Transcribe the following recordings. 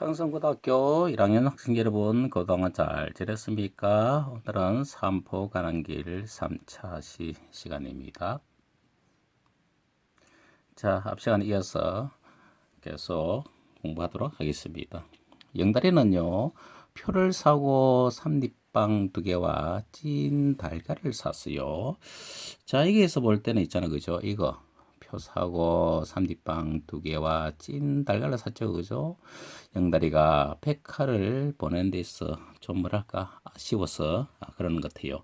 창성고등학교 1학년 학생 여러분 그동안 잘 지냈습니까? 오늘은 삼포 가는 길 3차 시 시간입니다. 자, 앞 시간에 이어서 계속 공부하도록 하겠습니다. 영달이는요, 표를 사고 삼립빵 두 개와 찐 달걀을 샀어요. 자, 여기에서 볼 때는 있잖아, 그죠? 이거. 표 사고 삼립빵 두 개와 찐 달걀을 샀죠, 그죠? 영다리가 백화를 보낸 데 있어 좀 뭐랄까 아쉬워서 아, 그러는 것 같아요.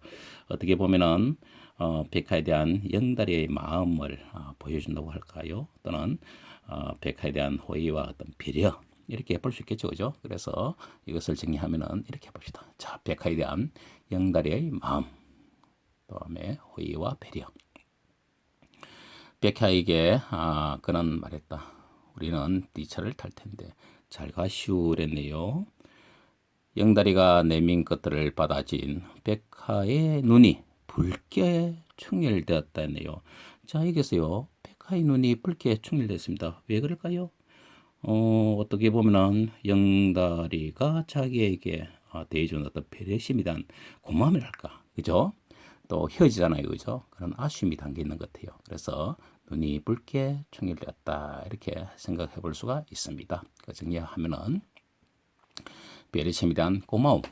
어떻게 보면은 어, 백화에 대한 영다리의 마음을 어, 보여준다고 할까요? 또는 어, 백화에 대한 호의와 어떤 배려 이렇게 볼 수 있겠죠, 그죠? 그래서 이것을 정리하면은 이렇게 봅시다. 자, 백화에 대한 영다리의 마음, 다음에 호의와 배려. 백화에게 아, 그는 말했다. 우리는 뒷차를 탈 텐데 잘 가시오랬네요. 영다리가 내민 것들을 받아진 백화의 눈이 붉게 충혈되었다 했네요. 자, 여기서요. 백화의 눈이 붉게 충혈됐습니다. 왜 그럴까요? 어, 어떻게 보면은 영다리가 자기에게 어, 대해준 어떤 배려심이 대한 고마움이랄까. 그죠? 또 헤어지잖아요. 그죠? 그런 아쉬움이 담겨 있는 것 같아요. 그래서 눈이 붉게 충혈되었다. 이렇게 생각해 볼 수가 있습니다. 그 정리하면은 배려심에 대한 고마움,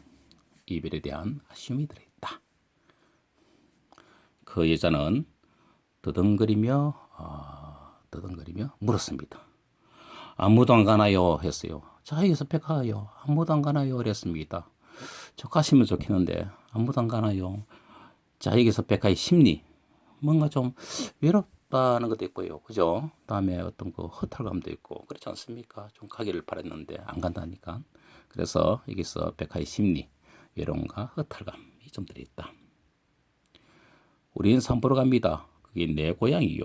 이별에 대한 아쉬움이 들어있다. 그 여자는 더듬거리며 어, 더듬거리며 물었습니다. 아무도 안 가나요? 했어요. 자, 여기서 백화요. 아무도 안 가나요? 그랬습니다. 저 가시면 좋겠는데 아무도 안 가나요? 자, 여기서 백화의 심리. 뭔가 좀 외롭 다는 것도 있고요. 그죠? 다음에 어떤 그 허탈감도 있고, 그렇지 않습니까? 좀 가기를 바랬는데 안 간다니까. 그래서 여기서 백화의 심리, 외로움과 허탈감이 좀 들어있다. 우리는 산보러 갑니다. 그게 내 고향이요.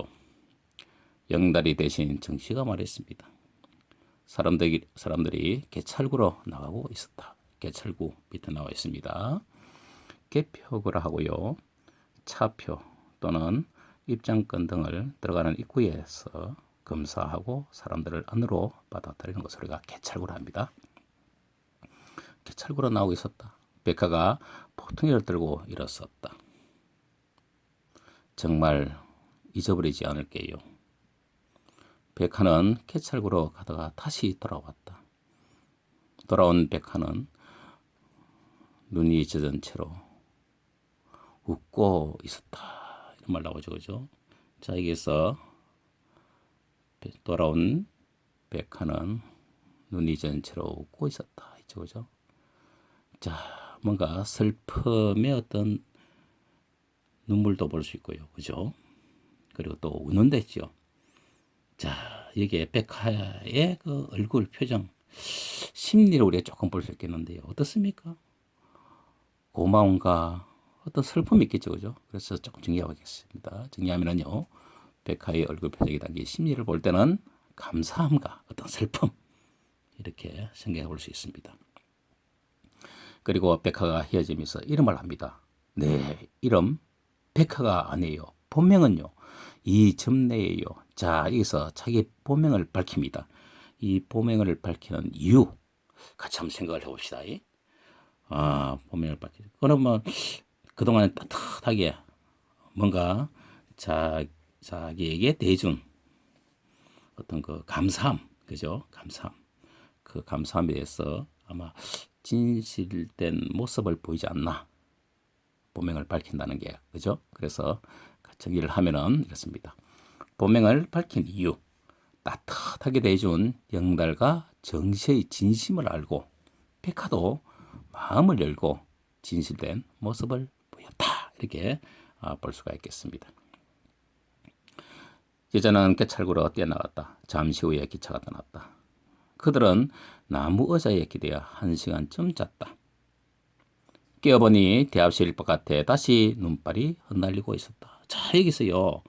영달이 대신 정씨가 말했습니다. 사람들이, 사람들이 개찰구로 나가고 있었다. 개찰구 밑에 나와 있습니다. 개표구라 하고요. 차표 또는 입장권 등을 들어가는 입구에서 검사하고 사람들을 안으로 받아들이는 것을 우리가 개찰구라 합니다. 개찰구로 나오고 있었다. 백화가 포통이를 들고 일었었다. 정말 잊어버리지 않을게요. 백화는 개찰구로 가다가 다시 돌아왔다. 돌아온 백화는 눈이 젖은 채로 웃고 있었다. 말 나오죠, 그죠? 자, 여기서 돌아온 백화는 눈이 채로 웃고 있었다. 있죠, 그죠? 자, 뭔가 슬픔의 어떤 눈물도 볼 수 있고요, 그죠? 그리고 또 우는 데죠. 자, 여기에 백화의 그 얼굴 표정, 심리를 우리가 조금 볼 수 있겠는데요. 어떻습니까? 고마움과 어떤 슬픔이 있겠죠, 그죠? 그래서 조금 정리하겠습니다. 정리하면은요, 백화의 얼굴 표정이 담긴 심리를 볼 때는 감사함과 어떤 슬픔, 이렇게 생각해 볼 수 있습니다. 그리고 백화가 헤어지면서 이름을 합니다. 네, 이름 백화가 아니에요. 본명은요. 이점내예요. 자, 여기서 자기 본명을 밝힙니다. 이 본명을 밝히는 이유 같이 한번 생각을 해봅시다. 아, 본명을 밝히. 그러면 그동안 따뜻하게 뭔가 자, 자기에게 대준 어떤 그 감사함, 그죠? 감사함. 그 감사함에 대해서 아마 진실된 모습을 보이지 않나. 본명을 밝힌다는 게, 그죠? 그래서 정의를 하면은 이렇습니다. 본명을 밝힌 이유. 따뜻하게 대해준 영달과 정시의 진심을 알고 백화도 마음을 열고 진실된 모습을 보였다. 이렇게 아, 볼 수가 있겠습니다. 여자는 깨찰구로 뛰어나갔다. 잠시 후에 기차가 떠났다. 그들은 나무 의자에 기대어 한 시간쯤 잤다. 깨어보니 대합실 바깥에 다시 눈발이 흩날리고 있었다. 자, 여기서요.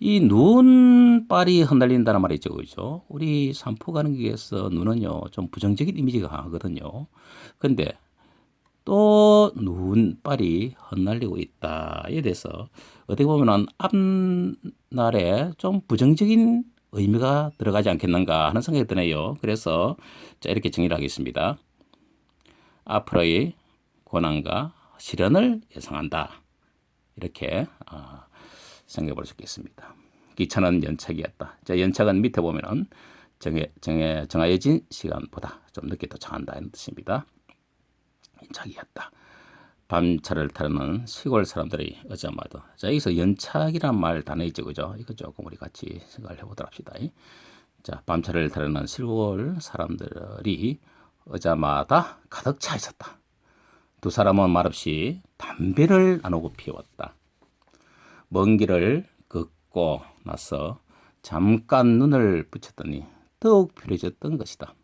이 눈발이 흩날린다는 말이죠. 그죠? 우리 산포 가는 길에서 눈은요, 좀 부정적인 이미지가 강하거든요. 근데 또 눈발이 흩날리고 있다에 대해서 어떻게 보면은 앞날에 좀 부정적인 의미가 들어가지 않겠는가 하는 생각이 드네요. 그래서 자 이렇게 정리를 하겠습니다. 앞으로의 고난과 시련을 예상한다. 이렇게 어, 생각해 볼 수 있겠습니다. 기차는 연착이었다. 자, 연착은 밑에 보면은 정해, 정해, 정해진 시간보다 좀 늦게 도착한다. 이런 뜻입니다. 연착이었다. 밤차를 타는 시골 사람들이 어자마도. 자, 여기서 연착이란 말 단어 있죠. 그죠? 이거 조금 우리 같이 생각을 해보도록 합시다. 자, 밤차를 타는 시골 사람들이 어자마다 가득 차 있었다. 두 사람은 말없이 담배를 나누고 피웠다. 먼 길을 걷고 나서 잠깐 눈을 붙였더니 더욱 필요해졌던 것이다.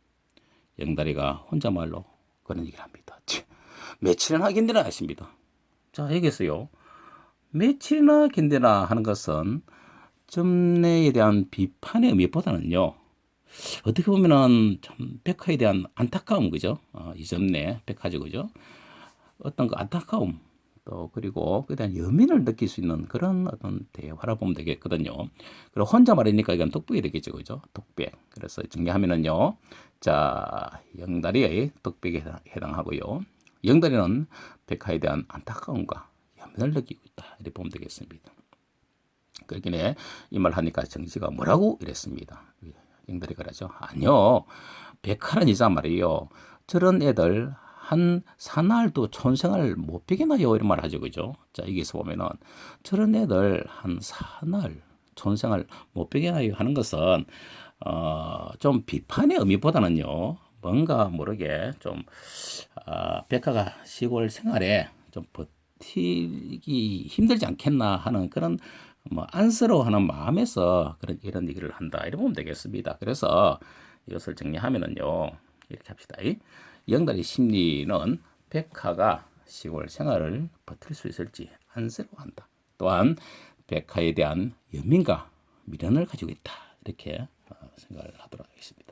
영다리가 혼자말로 그런 얘기를 합니다. 치, 며칠이나 견디나 하십니다. 자, 여기서요. 며칠이나 견디나 하는 것은 점례에 대한 비판의 의미보다는요. 어떻게 보면은 참 백화에 대한 안타까움 그죠? 어, 이 점례 백화죠 그죠? 어떤 그 안타까움 또 그리고 그에 대한 여민을 느낄 수 있는 그런 어떤 대화라 보면 되겠거든요. 그리고 혼자 말이니까 이건 독백이 되겠죠, 그죠? 독백. 그래서 정리하면은요, 자 영다리의 독백에 해당하고요. 영다리는 백화에 대한 안타까움과 여민을 느끼고 있다. 이렇게 보면 되겠습니다. 그러기에 이 말 하니까 정지가 뭐라고 이랬습니다. 영다리 그러죠. 아니요. 백화는 이자 말이요. 저런 애들 한 사날도 촌생을 못 비게나요 이런 말 하죠 그죠 자 여기서 보면은 저런 애들 한 사날 촌생을 못 비게나요 하는 것은 어 좀 비판의 의미보다는요 뭔가 모르게 좀 어, 백화가 시골 생활에 좀 버티기 힘들지 않겠나 하는 그런 뭐 안쓰러워하는 마음에서 그런 이런 얘기를 한다 이렇게 보면 되겠습니다 그래서 이것을 정리하면은요 이렇게 합시다. 영달의 심리는 백화가 시골 생활을 버틸 수 있을지 안쓰러워한다. 또한 백화에 대한 연민과 미련을 가지고 있다. 이렇게 어, 생각을 하도록 하겠습니다.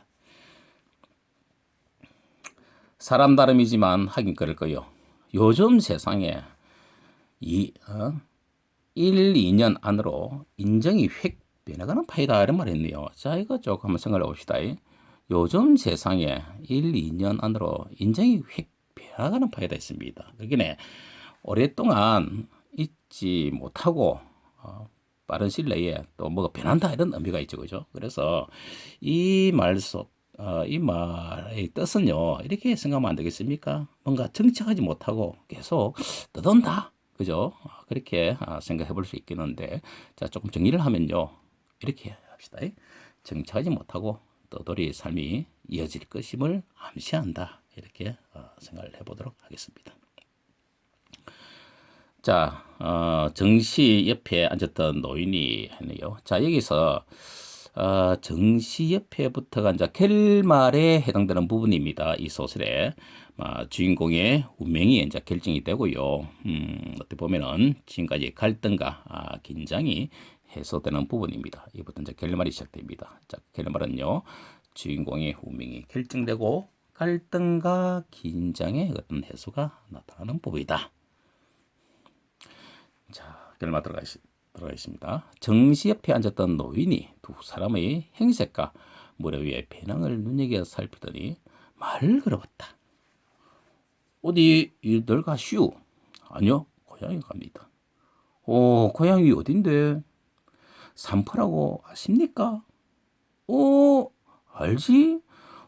사람 다름이지만 하긴 그럴 거요. 요즘 세상에 이 어, 1, 2년 안으로 인정이 획 변해가는 파이다 이런 말이 있네요. 자 이거 조금 한번 생각해 봅시다. 요즘 세상에 1, 2년 안으로 인정이 획 변화가는 파이가 있습니다. 그러기에 오랫동안 잊지 못하고 어, 빠른 시일 내에 또 뭐가 변한다 이런 의미가 있죠, 그죠? 그래서 이 말 속 어, 이 말의 뜻은요 이렇게 생각하면 안 되겠습니까? 뭔가 정착하지 못하고 계속 떠돈다, 그죠? 그렇게 아, 생각해 볼 수 있겠는데 자 조금 정리를 하면요 이렇게 합시다. 정착하지 못하고 떠돌이 삶이 이어질 것임을 암시한다. 이렇게 어, 생각을 해보도록 하겠습니다. 자, 어, 정시 옆에 앉았던 노인이 했네요. 자, 여기서 어, 정시 옆에부터가 이제 결말에 해당되는 부분입니다. 이 소설에 어, 주인공의 운명이 이제 결정이 되고요. 음, 어떻게 보면은 지금까지 갈등과 아, 긴장이 해소되는 부분입니다. 이부터 이제 결말이 시작됩니다. 자, 결말은요. 주인공의 운명이 결정되고 갈등과 긴장의 어떤 해소가 나타나는 부분이다. 자, 결말 들어가, 들어가 있습니다. 정시 옆에 앉았던 노인이 두 사람의 행색과 무릎 위의 배낭을 눈여겨 살피더니 말을 걸어봤다. 어디 일들 가시오? 아니요, 고향에 갑니다. 오, 고향이 어딘데? 삼포라고 아십니까? 오, 알지?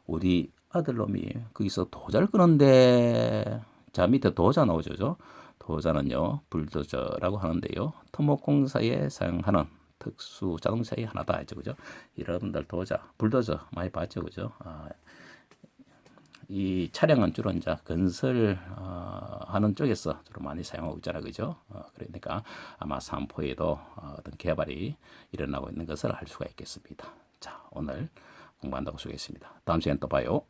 우리 아들놈이 거기서 도자를 끄는데 자 밑에 도자 나오죠. 도자는요 불도저라고 하는데요. 토목공사에 사용하는 특수 자동차의 하나다 했죠, 그죠? 여러분들 도자, 불도저 많이 봤죠, 그죠? 아, 이 차량은 주로 이제 건설 어, 하는 쪽에서 주로 많이 사용하고 있잖아요, 그죠? 어, 그러니까 아마 삼포에도 어, 어떤 개발이 일어나고 있는 것을 알 수가 있겠습니다. 자, 오늘 공부한다고 소개했습니다. 다음 시간에 또 봐요.